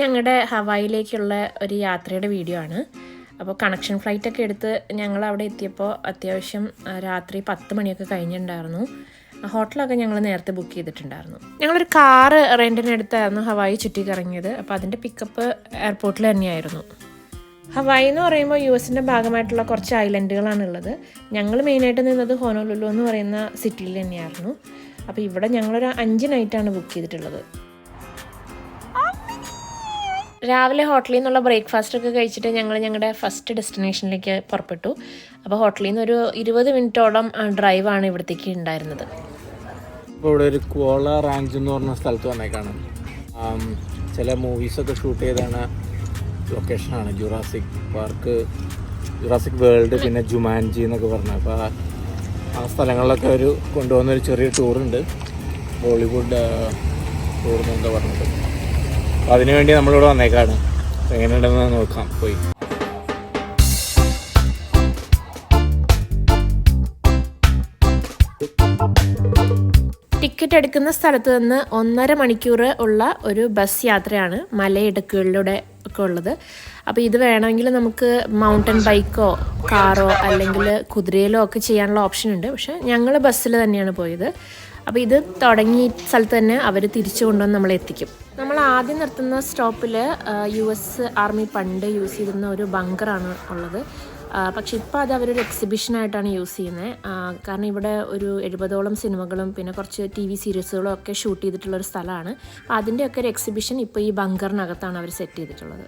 ഞങ്ങളുടെ ഹവായിലേക്കുള്ള ഒരു യാത്രയുടെ വീഡിയോ ആണ്. അപ്പോൾ കണക്ഷൻ ഫ്ലൈറ്റ് ഒക്കെ എടുത്ത് ഞങ്ങൾ അവിടെ എത്തിയപ്പോൾ അത്യാവശ്യം രാത്രി പത്ത് മണിയൊക്കെ കഴിഞ്ഞിട്ടുണ്ടായിരുന്നു. ഹോട്ടലൊക്കെ ഞങ്ങൾ നേരത്തെ ബുക്ക് ചെയ്തിട്ടുണ്ടായിരുന്നു. ഞങ്ങളൊരു കാറ് റെന്റിനെടുത്തായിരുന്നു ഹവായി ചുറ്റി കറങ്ങിയത് അപ്പോൾ അതിന്റെ പിക്കപ്പ് എയർപോർട്ടിൽ തന്നെയായിരുന്നു. ഹവായി എന്ന് പറയുമ്പോൾ യു എസിന്റെ ഭാഗമായിട്ടുള്ള കുറച്ച് ഐലൻഡുകളാണ് ഉള്ളത് ഞങ്ങൾ മെയിനായിട്ട് നിന്നത് ഹോനോലുലു എന്ന് പറയുന്ന സിറ്റിയിൽ തന്നെയായിരുന്നു. അപ്പോൾ ഇവിടെ ഞങ്ങളൊരു അഞ്ച് നൈറ്റാണ് ബുക്ക് ചെയ്തിട്ടുള്ളത്. രാവിലെ ഹോട്ടലിൽ നിന്നുള്ള ബ്രേക്ക്ഫാസ്റ്റ് ഒക്കെ കഴിച്ചിട്ട് ഞങ്ങൾ ഞങ്ങളുടെ ഫസ്റ്റ് ഡെസ്റ്റിനേഷനിലേക്ക് പുറപ്പെട്ടു. അപ്പോൾ ഹോട്ടലിൽ നിന്ന് ഒരു ഇരുപത് മിനിറ്റോളം ഡ്രൈവാണ് ഇവിടത്തേക്ക് ഉണ്ടായിരുന്നത്. ഇപ്പോൾ ഇവിടെ ഒരു കോള റാഞ്ച് എന്ന് പറഞ്ഞ സ്ഥലത്ത് വന്നേക്കാണ് ചില മൂവീസൊക്കെ ഷൂട്ട് ചെയ്താണ് ലൊക്കേഷനാണ് ജുറാസിക് പാർക്ക് ജുറാസിക് വേൾഡ് പിന്നെ ജുമാൻജി എന്നൊക്കെ പറഞ്ഞു. അപ്പോൾ ആ സ്ഥലങ്ങളിലൊക്കെ ഒരു കൊണ്ടുപോകുന്ന ഒരു ചെറിയ ടൂറുണ്ട് ബോളിവുഡ് ടൂർ എന്നൊക്കെ പറഞ്ഞിട്ട്. അപ്പോൾ അതിനുവേണ്ടി നമ്മളിവിടെ വന്നേക്കാണ്. എങ്ങനെയുണ്ടെന്ന് നോക്കാം പോയി. ടിക്കറ്റ് എടുക്കുന്ന സ്ഥലത്ത് നിന്ന് ഒന്നര മണിക്കൂർ ഉള്ള ഒരു ബസ് യാത്രയാണ് മലയിടുക്കുകളിലൂടെ ഒക്കെ ഉള്ളത്. അപ്പോൾ ഇത് വേണമെങ്കിൽ നമുക്ക് മൗണ്ടൻ ബൈക്കോ കാറോ അല്ലെങ്കിൽ കുതിരയിലോ ഒക്കെ ചെയ്യാനുള്ള ഓപ്ഷൻ ഉണ്ട്. പക്ഷെ ഞങ്ങൾ ബസ്സിൽ തന്നെയാണ് പോയത്. അപ്പോൾ ഇത് തുടങ്ങിയ സ്ഥലത്ത് തന്നെ അവർ തിരിച്ചു കൊണ്ടുവന്ന് നമ്മളെ എത്തിക്കും. നമ്മൾ ആദ്യം നിർത്തുന്ന സ്റ്റോപ്പിൽ യു എസ് ആർമി പണ്ട് യൂസ് ചെയ്തിരുന്ന ഒരു ബങ്കറാണ് ഉള്ളത്. പക്ഷെ ഇപ്പോൾ അത് അവരൊരു എക്സിബിഷനായിട്ടാണ് യൂസ് ചെയ്യുന്നത് കാരണം ഇവിടെ ഒരു എഴുപതോളം സിനിമകളും പിന്നെ കുറച്ച് ടി വി സീരീസുകളും ഒക്കെ ഷൂട്ട് ചെയ്തിട്ടുള്ള ഒരു സ്ഥലമാണ്. അതിന്റെയൊക്കെ ഒരു എക്സിബിഷൻ ഇപ്പോൾ ഈ ബങ്കറിനകത്താണ് അവർ സെറ്റ് ചെയ്തിട്ടുള്ളത്.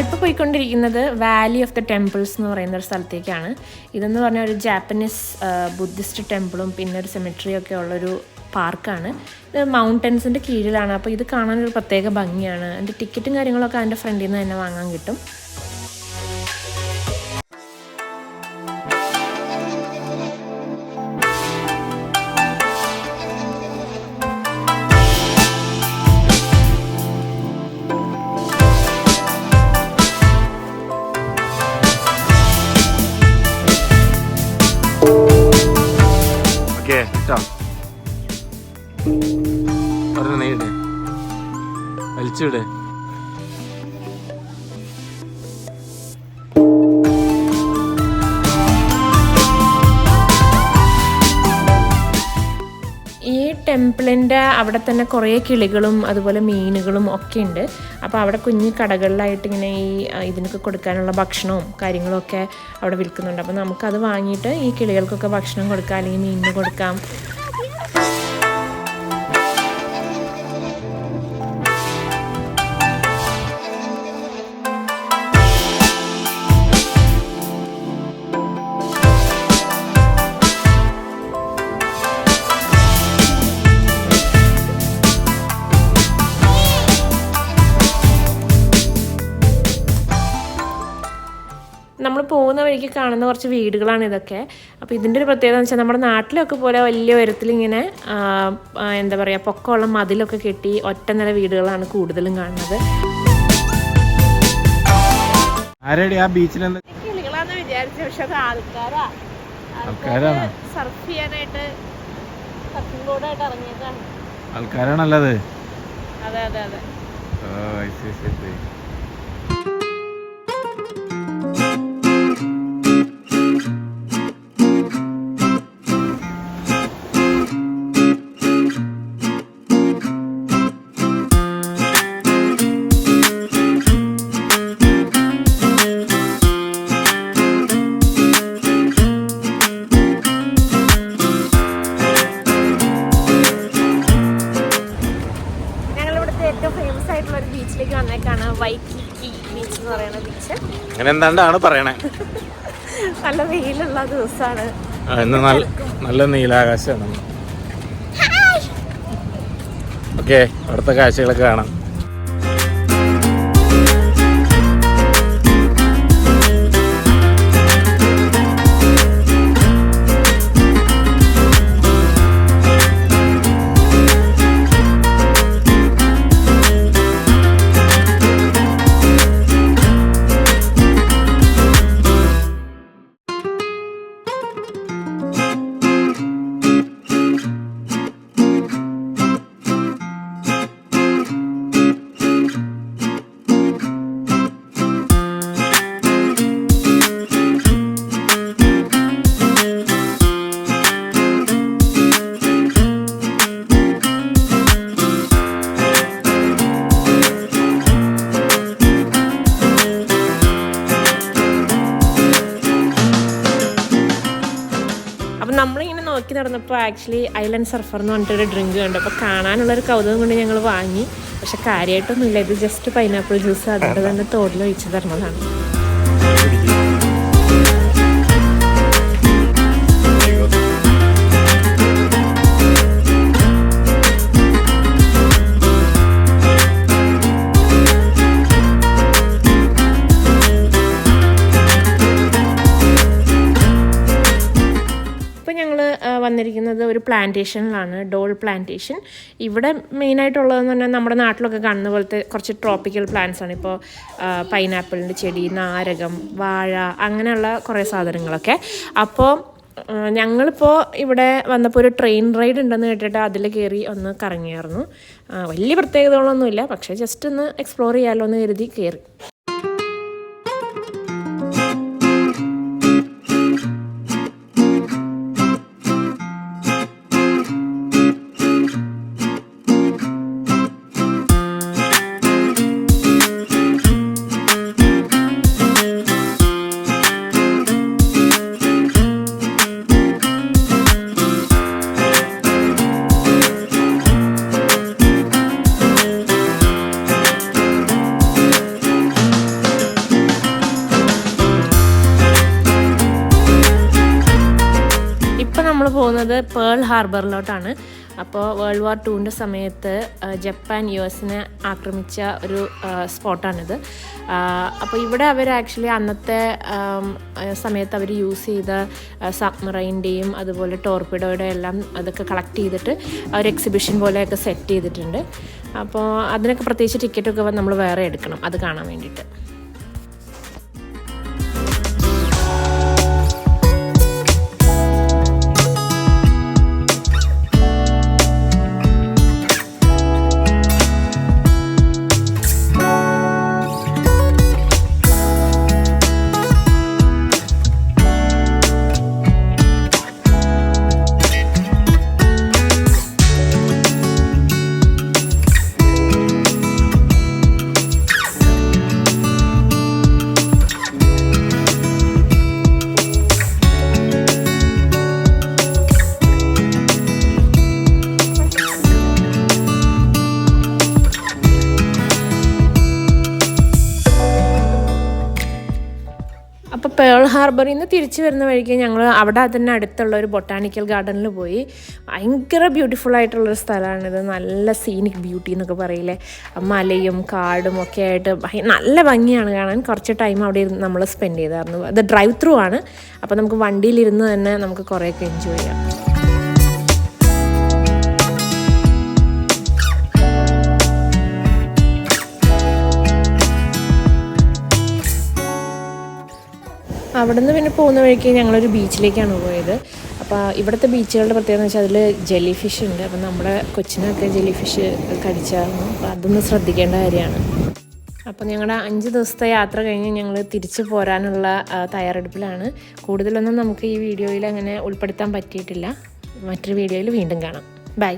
നമ്മളിപ്പോൾ പോയിക്കൊണ്ടിരിക്കുന്നത് വാലി ഓഫ് ദ ടെമ്പിൾസ് എന്ന് പറയുന്ന ഒരു സ്ഥലത്തേക്കാണ്. ഇതെന്ന് പറഞ്ഞാൽ ഒരു ജാപ്പനീസ് ബുദ്ധിസ്റ്റ് ടെമ്പിളും പിന്നെ ഒരു സെമിട്രിയും ഒക്കെ ഉള്ളൊരു പാർക്കാണ് ഇത് മൗണ്ടൻസിന്റെ കീഴിലാണ്. അപ്പോൾ ഇത് കാണാൻ ഒരു പ്രത്യേക ഭംഗിയാണ്. അതിന്റെ ടിക്കറ്റും കാര്യങ്ങളൊക്കെ അതിന്റെ ഫ്രണ്ടിൽ നിന്ന് തന്നെ വാങ്ങാൻ കിട്ടും. പറഞ്ഞു ടെമ്പിളിന്റെ അവിടെ തന്നെ കുറേ കിളികളും അതുപോലെ മീനുകളും ഒക്കെ ഉണ്ട്. അപ്പോൾ അവിടെ കുഞ്ഞു കടകളിലായിട്ട് ഇങ്ങനെ ഈ ഇതിനൊക്കെ കൊടുക്കാനുള്ള ഭക്ഷണവും കാര്യങ്ങളൊക്കെ അവിടെ വിൽക്കുന്നുണ്ട്. അപ്പോൾ നമുക്കത് വാങ്ങിയിട്ട് ഈ കിളികൾക്കൊക്കെ ഭക്ഷണം കൊടുക്കാം അല്ലെങ്കിൽ മീനിന് കൊടുക്കാം. വഴിക്ക് കാണുന്ന കുറച്ച് വീടുകളാണ് ഇതൊക്കെ. അപ്പോൾ ഇതിന്റെ ഒരു പ്രത്യേകത എന്ന് വെച്ചാൽ നമ്മുടെ നാട്ടിലൊക്കെ പോലെ വലിയ ഉയരത്തിൽ ഇങ്ങനെ എന്താ പറയുക പൊക്കമുള്ള മതിലൊക്കെ കെട്ടി ഒറ്റ നില വീടുകളാണ് കൂടുതലും കാണുന്നത്. ആൾക്കാരാണല്ലേ ആ ബീച്ചിൽ എന്താ? കിളികളാന്ന് വിചാരിച്ചു പക്ഷെ അത് ആൾക്കാരാ. ആൾക്കാരാണ് സർഫ് ചെയ്യാനായിട്ട് സർഫിംഗ് ബോർഡായിട്ട് ഇറങ്ങിയതാണ്. ആൾക്കാരാണല്ലത്. അതെ അതെ അതെ. ഓ ശരി ശരി വന്നേക്കാണ് വൈക്കിക്കി ബീച്ച് എന്ന് പറയുന്ന ബീച്ച് അങ്ങനെ എന്താണ്ടാണ് പറയണേ? നല്ല വെയിലുള്ള ദിവസമാണ്. ആ, ഇന്ന് നല്ല നല്ല നീലാകാശമാണ്. ഓക്കെ അവിടുത്തെ കാഴ്ചകളൊക്കെ കാണാം. നമ്മളിങ്ങനെ ആക്ച്വലി ഐലൻഡ് സർഫർ എന്ന് പറഞ്ഞിട്ടൊരു ഡ്രിങ്ക് കണ്ടു. അപ്പോൾ കാണാനുള്ളൊരു കൗതുകം കൊണ്ട് ഞങ്ങൾ വാങ്ങി. പക്ഷെ കാര്യമായിട്ടൊന്നുമില്ല ഇത് ജസ്റ്റ് പൈനാപ്പിൾ ജ്യൂസ് അതുകൊണ്ട് തന്നെ തോട്ടിൽ ഒഴിച്ച് തരുന്നതാണ് വന്നിരിക്കുന്നത് ഒരു പ്ലാന്റേഷനിലാണ് ഡോൾ പ്ലാന്റേഷൻ. ഇവിടെ മെയിനായിട്ടുള്ളതെന്ന് പറഞ്ഞാൽ നമ്മുടെ നാട്ടിലൊക്കെ കാണുന്ന പോലത്തെ കുറച്ച് ട്രോപ്പിക്കൽ പ്ലാന്റ്സ് ആണ്. ഇപ്പോൾ പൈനാപ്പിളിന്റെ ചെടി നാരകം വാഴ അങ്ങനെയുള്ള കുറേ സാധനങ്ങളൊക്കെ. അപ്പോൾ ഞങ്ങളിപ്പോൾ ഇവിടെ വന്നപ്പോൾ ഒരു ട്രെയിൻ റൈഡ് ഉണ്ടെന്ന് കേട്ടിട്ട് അതിൽ കയറി ഒന്ന് കറങ്ങിയായിരുന്നു. വലിയ പ്രത്യേകതകളൊന്നുമില്ല. പക്ഷേ ജസ്റ്റ് ഒന്ന് എക്സ്പ്ലോർ ചെയ്യാമല്ലോ എന്ന് കരുതി കയറി. പോകുന്നത് പേൾ ഹാർബറിലോട്ടാണ്. അപ്പോൾ വേൾഡ് വാർ ടൂവിന്റെ സമയത്ത് ജപ്പാൻ യു എസിനെ ആക്രമിച്ച ഒരു സ്പോട്ടാണിത്. അപ്പോൾ ഇവിടെ അവർ ആക്ച്വലി അന്നത്തെ സമയത്ത് അവർ യൂസ് ചെയ്ത സബ്മറൈന്റെയും അതുപോലെ ടോർപിഡോയുടെ എല്ലാം അതൊക്കെ കളക്ട് ചെയ്തിട്ട് ഒരു എക്സിബിഷൻ പോലെയൊക്കെ സെറ്റ് ചെയ്തിട്ടുണ്ട്. അപ്പോൾ അതിനൊക്കെ പ്രത്യേകിച്ച് ടിക്കറ്റൊക്കെ നമ്മൾ വേറെ എടുക്കണം. അത് കാണാൻ വേണ്ടിയിട്ട്. പേൾ ഹാർബറിൽ നിന്ന് തിരിച്ചു വരുന്ന വഴിക്ക് ഞങ്ങൾ അവിടെ തന്നെ അടുത്തുള്ള ഒരു ബൊട്ടാണിക്കൽ ഗാർഡനിൽ പോയി. ഭയങ്കര ബ്യൂട്ടിഫുൾ ആയിട്ടുള്ളൊരു സ്ഥലമാണിത് നല്ല സീനിക് ബ്യൂട്ടി എന്നൊക്കെ പറയില്ലേ? മലയും കാടും ഒക്കെ ആയിട്ട് നല്ല ഭംഗിയാണ് കാണാൻ. കുറച്ച് ടൈം അവിടെ നമ്മൾ സ്പെൻഡ് ചെയ്തായിരുന്നു. അത് ഡ്രൈവ് ത്രൂ ആണ്. അപ്പോൾ നമുക്ക് വണ്ടിയിലിരുന്ന് തന്നെ നമുക്ക് കുറേയൊക്കെ എൻജോയ് ചെയ്യാം. അവിടുന്ന് പിന്നെ പോകുന്ന വഴിക്ക് ഞങ്ങളൊരു ബീച്ചിലേക്കാണ് പോയത്. അപ്പോൾ ഇവിടുത്തെ ബീച്ചുകളുടെ പ്രത്യേകത എന്ന് വെച്ചാൽ അതിൽ ജെല്ലി ഫിഷ് ഉണ്ട്. അപ്പം നമ്മുടെ കൊച്ചിനൊക്കെ ജെല്ലി ഫിഷ് കടിച്ചായിരുന്നു. അപ്പോൾ അതൊന്ന് ശ്രദ്ധിക്കേണ്ട കാര്യമാണ്. അപ്പോൾ ഞങ്ങളുടെ അഞ്ച് ദിവസത്തെ യാത്ര കഴിഞ്ഞ് ഞങ്ങൾ തിരിച്ചു പോരാനുള്ള തയ്യാറെടുപ്പിലാണ്. കൂടുതലൊന്നും നമുക്ക് ഈ വീഡിയോയിൽ അങ്ങനെ ഉൾപ്പെടുത്താൻ പറ്റിയിട്ടില്ല. മറ്റൊരു വീഡിയോയിൽ വീണ്ടും കാണാം. ബൈ.